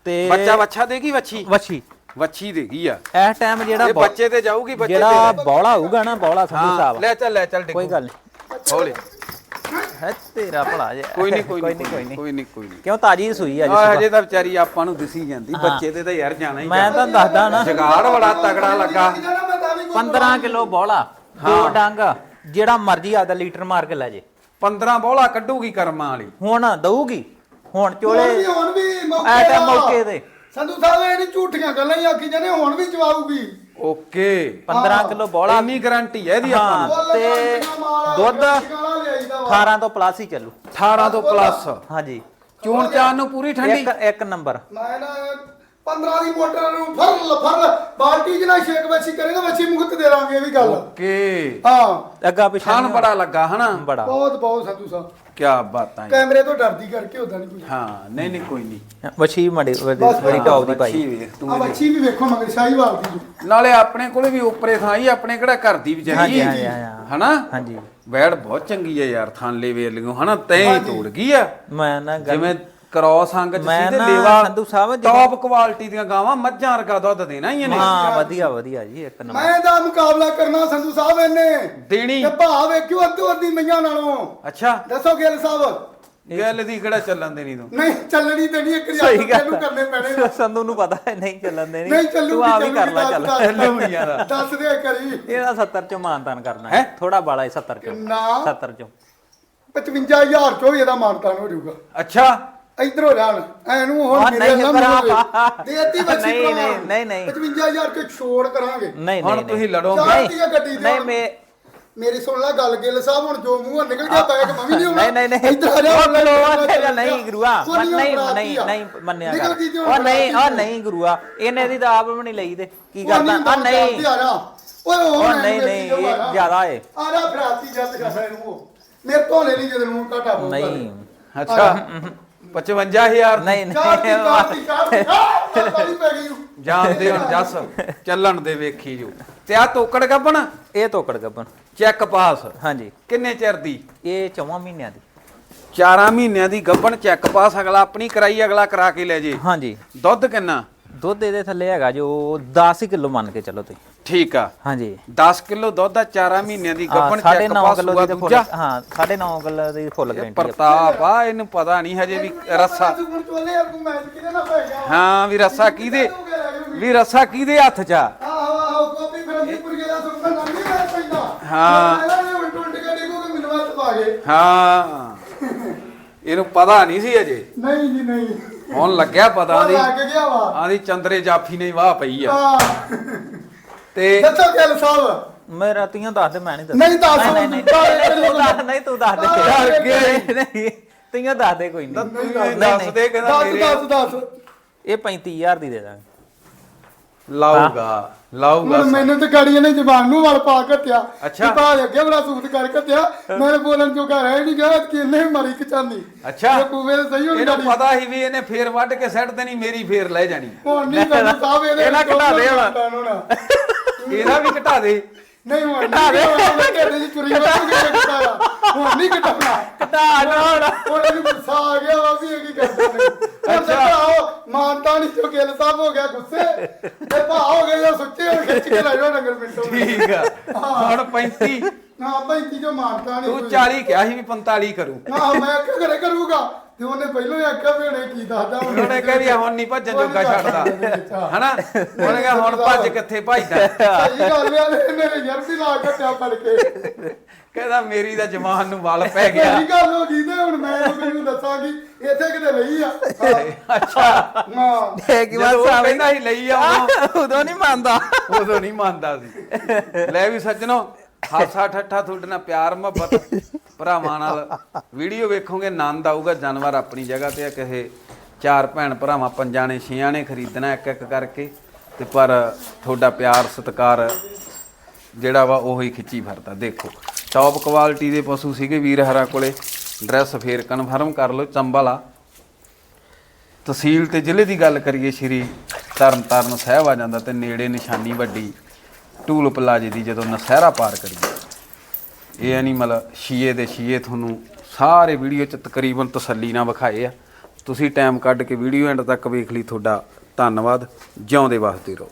ਤੇ ਬੱਚਾ ਵੱਛਾ ਦੇਗੀ ਵੱਛੀ? ਵਛੀ। ਵੱਛੀ ਦੇਗੀ ਆ। ਇਸ ਟਾਈਮ ਜਿਹੜਾ ਇਹ ਬੌ- ਬੱਚੇ ਤੇ ਜਾਊਗੀ ਬੱਚੇ ਜਿਹੜਾ ਤੇ ਬੌਲਾ ਹੋਊਗਾ ਨਾ ਬੌਲਾ ਸੰਧੂ ਹਾਂ ਸਾਹਿਬ। ਲੈ ਚੱਲ ਲੈ ਚੱਲ ਡਿੱਗੂ। ਕੋਈ ਗੱਲ ਨਹੀਂ। ਹੌਲੀ ਹੈ ਤੇਰਾ ਭਲਾ ਜੇ। ਕੋਈ ਨਹੀਂ ਕੋਈ ਕੋਈ ਨਹੀਂ ਕੋਈ ਨਹੀਂ ਕੋਈ ਨਹੀਂ ਕੋਈ ਨਹੀਂ ਕਿਉਂ ਤਾਜੀ ਸੂਈ ਆ ਆ ਜੀ ਹਜੇ ਤਾਂ ਵਿਚਾਰੀ ਆਪਾਂ ਨੂੰ ਦਿਸੀ ਜਾਂਦੀ ਬੱਚੇ ਤੇ ਤਾਂ ਯਾਰ ਜਾਣਾ ਹੀ ਮੈਂ ਤਾਂ ਦੱਸਦਾ ਨਾ। ਜਗਾੜ ਬੜਾ ਤਗੜਾ ਲੱਗਾ। 15 ਕਿਲੋ ਬੌਲਾ ਦੋ ਡੰਗ ਜਿਹੜਾ ਮਰਜ਼ੀ ਆਦਾ ਲੀਟਰ ਮਾਰ ਕੇ ਲੈ ਜੇ। 15 ਬੋਲਾ ਕੱਢੂਗੀ ਕਰਮਾਂ ਵਾਲੀ। ਹੁਣ ਦਊਗੀ। ਹੁਣ ਚੋਲੇ ਹੁਣ ਵੀ। ਮੌਕੇ ਤੇ। ਸੰਧੂ ਸਾਹਿਬ ਇਹ ਨਹੀਂ ਝੂਠੀਆਂ ਗੱਲਾਂ ਹੀ ਆਖੀ ਜਾਂਦੇ ਹੁਣ ਵੀ ਜਵਾਬੂਗੀ ਓਕੇ 15 ਕਿਲੋ ਬੌਲਾ। ਇੰਨੀ ਗਾਰੰਟੀ ਹੈ ਇਹਦੀ ਆਪਾਂ ਨੂੰ। ਹਾਂ ਤੇ ਦੁੱਧ 18 ਤੋਂ ਪਲੱਸ ਹੀ ਚੱਲੂ। 18 ਤੋਂ ਪਲੱਸ ਹਾਂਜੀ। ਚੂਣ ਚਾਨ ਨੂੰ ਪੂਰੀ ਠੰਡੀ। ਇੱਕ ਇੱਕ ਨੰਬਰ। ਮੈਂ ਨਾ 15 ਦੀ ਮੋਟਰ ਨੂੰ ਫਰ ਫਰ ਬਾਲਟੀ ਨਾ ਛੇਕ ਵੱਛੀ ਕਰੇ ਤਾਂ ਵੱਛੀ ਮੁਕਤ ਦੇ ਇਹ ਵੀ ਗੱਲ। ਓਕੇ। ਹਾਂ। ਅੱਗਾ ਪਿਛਾ ਖਾਨ ਬੜਾ ਲੱਗਾ ਹਨਾ? ਬੜਾ। ਬਹੁਤ ਬਹੁਤ ਸੰਧੂ ਸਾਹਿਬ। ਕੀ ਬਾਤਾਂ ਹੈ। ਕੈਮਰੇ ਤੋਂ ਡਰਦੀ ਕਰਕੇ ਉਦਾਂ ਨਹੀਂ ਕੋਈ ਹਾਂ ਨਹੀਂ ਨਹੀਂ ਕੋਈ ਨਹੀਂ ਵਛੀ ਮੜੀ ਬਸ, ਬੜੀ ਟੌਪ ਦੀ ਬੱਚੀ ਪਾਈ ਵੇਖ ਤੂੰ ਆ ਇਹਦੀ। ਵੱਛੀ ਵੀ ਵੇਖੋ ਮਗਰ ਸ਼ਾਹੀਵਾਲ ਦੀ ਜੀ। ਨਾਲੇ ਆਪਣੇ ਕੋਲੇ ਵੀ ਉਪਰੇ ਥਾਂ ਹੀ ਆਪਣੇ ਕਿਹੜਾ ਘਰ ਦੀ ਵਿਚਾਰੀ ਹਾਂਜੀ, ਹਾਂਜੀ, ਹਾਂਜੀ। ਹਨਾ ਹਾਂਜੀ ਵੈੜ ਬਹੁਤ ਚੰਗੀ ਹੈ ਯਾਰ ਥਾਂਲੇ ਵੇਰ ਲਿਓ ਹਨਾ ਤੈਂ ਹੀ ਹਾਂਜੀ। ਤੋੜ ਗਈ ਆ ਮੈਂ ਨਾ ਗੱਲ ਜਿਵੇਂ ਕਰੋਸ ਅੰਗ ਚ ਮੈਂ ਸੀ ਤੇ ਨਾ ਲੇਵਾ ਸੰਧੂ ਸਾਹਿਬ ਜਦੋਂ- ਟੌਪ ਕੁਆਲਿਟੀ ਦੀਆਂ ਗਾਵਾਂ ਮੱਝਾਂ ਵਰਗਾ ਦੁੱਧ ਦੇਣਾ ਹੀ ਇਹਨੇ। ਹਾਂ ਵਧੀਆ ਵਧੀਆ ਜੀ ਇੱਕ ਨੰਬਰ। ਮੈਂ ਦਾ ਮੁਕਾਬਲਾ ਕਰਨਾ ਸੰਧੂ ਸਾਹਿਬ ਇਹਨੇ। ਦੇਣੀ। ਤੇ ਭਾਅ ਵੇਖਿਓ ਅੱਧੋ ਅੱਧੀ ਮਈਆਂ ਨਾਲੋਂ। ਅੱਛਾ। ਦੱਸੋ ਗਿੱਲ ਸਾਹਿਬ। ਗੱਲ ਦੀ ਕਿਹੜਾ ਚੱਲਣ ਦੇਣੀ ਤੂੰ? ਨਹੀਂ ਚੱਲਣੀ ਤੇ ਨਹੀਂ ਇੱਕ ਸਹੀ ਰਿਆਸਤ ਗੱਲ ਇਹਨੂੰ ਕਰਨੇ ਪੈਣੇ ਨੇ। ਸੰਧੂ ਨੂੰ ਪਤਾ ਹੈ ਨਹੀਂ ਚੱਲਣ ਦੇ ਨਹੀਂ ਚੱਲੂਗੀ ਤੂੰ ਆ ਵੀ ਕਰ ਲੈ ਚੱਲ। ਚੱਲੂਗੀ, ਦੱਸ- ਯਾਰ। ਦੱਸ ਦੇ ਕਰੀ ਇਹਦਾ 70 ਚੋਂ ਮਾਨਤਾਨ ਕਰਨਾ ਹੈਂ? ਹੈ? ਥੋੜਾ ਬਾਲਾ ਹੈ 70 ਚੋਂ। ਕਿੰਨਾ? 70 ਚੋਂ। 55000 ਚੋਂ ਵੀ ਇਹਦਾ ਮਾਨਤਾਨ ਹੋ ਜਾਊਗਾ। ਅੱਛਾ। ਇਧਰ ਜਾਣ ਐਨੂੰ ਹੁਣ ਮੇਰੇ ਨਹੀਂ ਨਾਲ ਭਰਾ। ਦੇਤੀ ਬੱਚੀ ਨਹੀਂ, ਨਹੀਂ, ਨਹੀਂ, ਨਹੀਂ। 55000 ਤੇ ਛੋੜ ਕਰਾਂਗੇ। ਨਹੀਂ ਹੁਣ ਨਹੀਂ। ਤੁਸੀਂ ਨਹੀਂ ਲੜੋਗੇ ਨਹੀਂ ਦਿਓ। ਮੈਂ ਮੇਰੀ ਸੁਣ ਲੈ ਗੱਲ ਗਿੱਲ ਸਾਹਿਬ ਹੁਣ ਜੋ ਮੂੰਹੋਂ ਨਿਕਲ ਗਿਆ ਬੈਗ ਮੈਂ ਵੀ ਨਹੀਂ ਹੋਣਾ ਨਹੀਂ ਨਹੀਂ ਨਹੀਂ। ਇੱਧਰ ਆ ਜਾ। ਲੈ ਲੈ ਲੈ ਨਹੀਂ ਗੁਰੂਆ ਨਹੀਂ ਨਹੀਂ ਨਹੀਂ ਨਹੀਂ। ਮੰਨਿਆ ਉਹ ਨਹੀਂ ਉਹ ਨਹੀਂ ਗੁਰੂਆ। ਇਹਨੇ ਦੀ ਤਾਂ ਆਪ ਵੀ ਨਹੀਂ ਲਈ ਤੇ। ਕੀ ਕਰਦਾ? ਆ ਨਹੀਂ। ਨਹੀਂ ਓਏ ਉਹ ਨਹੀਂ ਨਹੀਂ ਇਹ ਜ਼ਿਆਦਾ ਏ। ਆ ਜਾ ਫਰਾਤੀ ਜਲਦ ਕਰ ਇਹਨੂੰ। ਉਹ। ਮੇਰੇ ਧੋਲੇ ਨਹੀਂ ਜਦੋਂ ਨੂੰ ਘਾਟਾ ਪਊਗਾ ਨਹੀਂ। ਅੱਛਾ। 55000 ਨਹੀਂ ਚਾਰ ਦੀ ਚਾਰ ਦੀ ਨਹੀਂ ਚਾਰ ਦੀ ਆਹ, ਕਾਹਲੀ ਪੈ ਗਈ ਊ। ਜਾਣਦੇ ਹੁਣ ਜੱਸ ਚੱਲਣ ਦੇ ਵੇਖੀ ਜੋ। ਤੇ ਆ ਤੋਕੜ ਗੱਬਣ? ਇਹ ਤੋਕੜ ਗੱਬਨ ਚੈੱਕ ਪਾਸ। ਹਾਂਜੀ। ਕਿੰਨੇ ਚਿਰ ਦੀ? ਇਹ ਚੌਵਾਂ ਮਹੀਨਿਆਂ ਦੀ। 4 ਮਹੀਨਿਆਂ ਦੀ ਗੱਬਣ ਚੈੱਕ ਪਾਸ ਅਗਲਾ ਆਪਣੀ ਕਰਾਈ ਅਗਲਾ ਕਰਾ ਕੇ ਲੈ ਜੇ। ਹਾਂਜੀ। ਦੁੱਧ ਕਿੰਨਾ? ਦੁੱਧ ਇਹਦੇ ਥੱਲੇ ਹੈਗਾ ਜੋ 10 ਕਿਲੋ ਮੰਨ ਕੇ ਚੱਲੋ ਤੁਸੀਂ। ਠੀਕ ਆ। ਹਾਂਜੀ। 10 ਕਿਲੋ ਦੁੱਧ ਆ 4 ਮਹੀਨਿਆਂ ਦੀ ਗੱਬਣ ਸਾਢੇ ਚੈੱਕ 9 ਪਾਸ ਦੀ ਫੁੱਲ ਦੂਜਾ। ਹਾਂ 9.5 ਕਿਲੋ ਦੀ ਫੁੱਲ ਗਰੰਟੀ ਪ੍ਰਤਾਪ ਆ ਇਹਨੂੰ ਪਤਾ ਨਹੀਂ ਹਜੇ ਵੀ ਰੱਸਾ ਹਾਂ ਵੀ ਰੱਸਾ ਕਿਹਦੇ ਵੀ ਰੱਸਾ ਕਿਹਦੇ ਹੱਥ 'ਚ ਆ? ਆਹੋ ਆਹੋ ਕਾਪੀ ਫਿਰੰਦੀਪੁਰ ਗਿਆ ਸੁਣ ਮੈਂ ਨਹੀਂ ਮੈਂ ਪੈਂਦਾ ਹਾਂ। ਉਲਟ ਉਲਟ ਕੇ ਦੇਖੋ ਕਿ ਮੈਨੂੰ ਵੱਤ ਪਾ ਗਏ ਹਾਂ ਇਹਨੂੰ ਪਤਾ ਨਹੀਂ ਸੀ ਅਜੇ ਨਹੀਂ ਜੀ ਨਹੀਂ ਹੁਣ ਲੱਗਿਆ ਪਤਾ ਆਂਦੀ ਲੱਗ ਗਿਆ ਵਾ। ਆਂਦੀ ਚੰਦਰੇ ਜਾਫੀ ਨੇ ਵਾਹ ਪਈ ਆ। ਹਾਂ। ਤੇ ਦੱਸੋ ਗੱਲ ਸਾਹਿਬ? ਮੇਰਾ ਤੀਆਂ ਦੱਸ ਦੇ ਮੈਂ ਨਹੀਂ ਦੱਸ ਨਹੀਂ ਦੱਸ, ਨਹੀਂ ਨਹੀਂ ਤੂੰ ਦੱਸ ਨਹੀਂ ਤੂੰ ਦੱਸ ਦੇ। ਡਰ ਗਏ। ਨਹੀਂ ਤੀਆਂ ਦੱਸ ਦੇ ਕੋਈ ਨਹੀਂ। ਨਹੀਂ ਤੂੰ ਦੱਸ ਦੱਸ ਦੇ ਕਹਿੰਦਾ ਦੱਸ ਮੇਰੇ ਦੱਸ ਦੱਸ। ਇਹ 35000 ਦੀ ਦੇ ਦਾਂਗੇ। ਲਾਊਗਾ ਲਾਊਗਾ ਹੁਣ ਮੈਨੂੰ ਤੇ ਗਾੜੀਆਂ ਨੇ ਜ਼ਬਾਨ ਨੂੰ ਵਲ ਪਾ ਘੱਟਿਆ। ਅੱਛਾ। ਭਾਜ ਅੱਗੇ ਬੜਾ ਸੂਤ ਕਰ ਘੱਟਿਆ। ਮੈਂ ਬੋਲਣ ਜੋਗਾ ਰਹਿ ਨਹੀਂ ਗਿਆ ਕਿ ਇਹਨੇ ਵੀ ਮਾਰੀ ਕਚਾਨੀ ਅੱਛਾ। ਇਹ ਪੂਵੇ ਤੇ ਸਹੀ ਹੋਣੀ ਇਹਨੂੰ ਗਾੜੀ। ਪਤਾ ਸੀ ਵੀ ਇਹਨੇ ਫੇਰ ਵੱਢ ਕੇ ਸੈੱਟ ਦੇਣੀ ਮੇਰੀ ਫੇਰ ਲੈ ਜਾਣੀ। ਹੁਣ ਨਹੀਂ ਸਾਹਿਬ ਇਹਦੇ ਇਹਨਾਂ ਘਟਾ ਦੇ। ਹੁਣ। ਇਹਦਾ ਵੀ ਘਟਾ ਦੇ। ਨਹੀਂ ਹੁਣ ਘਟਾ ਦੇ। ਮੈਂ ਕਹਿੰਦੇ ਜੀ ਚੁਰੀ ਵਾਲੀ ਕਿਹੜੇ ਘਟਾਇਆ ਹੁਣ ਨਹੀਂ ਘਟਾਉਣਾ ਘਟਾ ਨਾ ਹੁਣ ਇਹਨੂੰ ਗੁੱਸਾ ਆ ਗਿਆ ਵਾ ਵੀ ਇਹ ਕੀ ਕਰਦਾ ਨੇ। ਅੱਛਾ। ਭਰਾਓ ਮਾਨਤਾ ਨਹੀਂ ਜੋ ਗਿੱਲ ਸਾਹਿਬ ਹੋ ਗਿਆ ਗੁੱਸੇ। ਤੇ ਭਾ ਹੋ ਗਏ ਜੋ ਸੁੱਚੇ ਹੋ ਖਿੱਚ ਕੇ ਲੈ ਜਾਓ ਨਗਰ ਪਿੰਡੋਂ ਠੀਕ ਆ। ਹੁਣ 35 ਹਾਂ ਭਾਈ ਕੀ ਜੋ ਮਾਨਤਾ ਨਹੀਂ ਤੂੰ 40 ਕਿਹਾ ਸੀ ਵੀ 45 ਕਰੂ। ਹਾਂ ਮੈਂ ਕਿਹਾ ਕਰੂਗਾ। ਤੇ ਉਹਨੇ ਪਹਿਲਾਂ ਹੀ ਆਖਿਆ ਵੀ ਉਹਨੇ ਕੀ ਦੱਸਦਾ ਉਹਨੇ ਕਹਿ ਵੀ ਹੁਣ ਨਹੀਂ ਭੱਜਣ ਜੋਗਾ ਛੱਡਦਾ। ਹਨਾ? ਉਹਨੇ ਕਿਹਾ ਹੁਣ ਭੱਜ ਕਿੱਥੇ ਭੱਜਦਾ। ਸਹੀ ਗੱਲ ਆ ਇਹਨੇ ਯਾਰ ਵੀ ਲਾ ਕੱਟਿਆ ਫੜ ਕੇ। ਕਹਿੰਦਾ ਮੇਰੀ ਤਾਂ ਜਮਾਨ ਨੂੰ ਵਲ ਪੈ ਗਿਆ। ਸਹੀ ਗੱਲ ਹੋ ਗਈ ਤੇ ਹੁਣ ਮੈਂ ਉਹਨੂੰ ਦੱਸਾਂਗੀ ਇੱਥੇ ਕਿਤੇ ਲਈ ਆ। ਅੱਛਾ। ਹਾਂ। ਕੀ ਉਹ ਬਸ ਕਹਿੰਦਾ ਸੀ ਲਈ ਆ ਉਦੋਂ ਨਹੀਂ ਮੰਨਦਾ। ਉਦੋਂ ਨਹੀਂ ਮੰਨਦਾ ਸੀ। ਲੈ ਵੀ ਸੱਜਣੋ ਹਾਸਾ ਠੱਠਾ ਤੁਹਾਡੇ ਨਾਲ ਪਿਆਰ ਮੁਹੱਬਤ। ਭਰਾਵਾਂ ਨਾਲ ਵੀਡੀਓ ਵੇਖੋਗੇ, ਆਨੰਦ ਆਊਗਾ, ਜਾਨਵਰ ਆਪਣੀ ਜਗ੍ਹਾ ਤੇ ਆ ਕਿਸੇ ਚਾਰ ਭੈਣ ਭਰਾਵਾਂ, ਪੰਜਾਂ ਨੇ, ਛੇਆਂ ਨੇ ਖਰੀਦਣਾ ਇੱਕ ਇੱਕ ਕਰਕੇ। ਤੇ ਪਰ ਤੁਹਾਡਾ ਪਿਆਰ, ਸਤਿਕਾਰ ਜਿਹੜਾ ਵਾ, ਉਹ ਹੀ ਖਿੱਚੀ ਫਰਦਾ। ਦੇਖੋ ਟੌਪ ਕੁਆਲਿਟੀ ਦੇ ਪਸ਼ੂ ਸੀਗੇ ਵੀਰ ਹਰਾ ਕੋਲੇ। ਡਰੈਸ ਫੇਰ ਕਨਫਰਮ ਕਰ ਲਓ, ਚੰਬਲਾ ਤਹਿਸੀਲ ਤੇ ਜ਼ਿਲ੍ਹੇ ਦੀ ਗੱਲ ਕਰੀਏ, ਸ਼੍ਰੀ ਤਰਨਤਾਰਨ ਸਾਹਿਬ ਆ ਜਾਂਦਾ ਤੇ ਨੇੜੇ ਨਿਸ਼ਾਨੀ ਵੱਡੀ ਟੂਲ ਪਲਾਜੇ ਦੀ ਜਦੋਂ ਨਸਹਿਰਾ ਪਾਰ ਕਰੀਏ। ਇਹ ਐਨੀਮਲ ਸ਼ੀਏ ਦੇ ਸ਼ੀਏ ਤੁਹਾਨੂੰ ਸਾਰੇ ਵੀਡੀਓ ਚ ਤਕਰੀਬਨ ਤਸੱਲੀ ਨਾਲ ਵਿਖਾਏ ਆ। ਤੁਸੀਂ ਟਾਈਮ ਕੱਢ ਕੇ ਵੀਡੀਓ ਐਂਡ ਤੱਕ ਵੇਖ ਲਈ, ਤੁਹਾਡਾ ਧੰਨਵਾਦ। ਜਿਉਂਦੇ ਵਾਸਤੇ ਰਹੋ।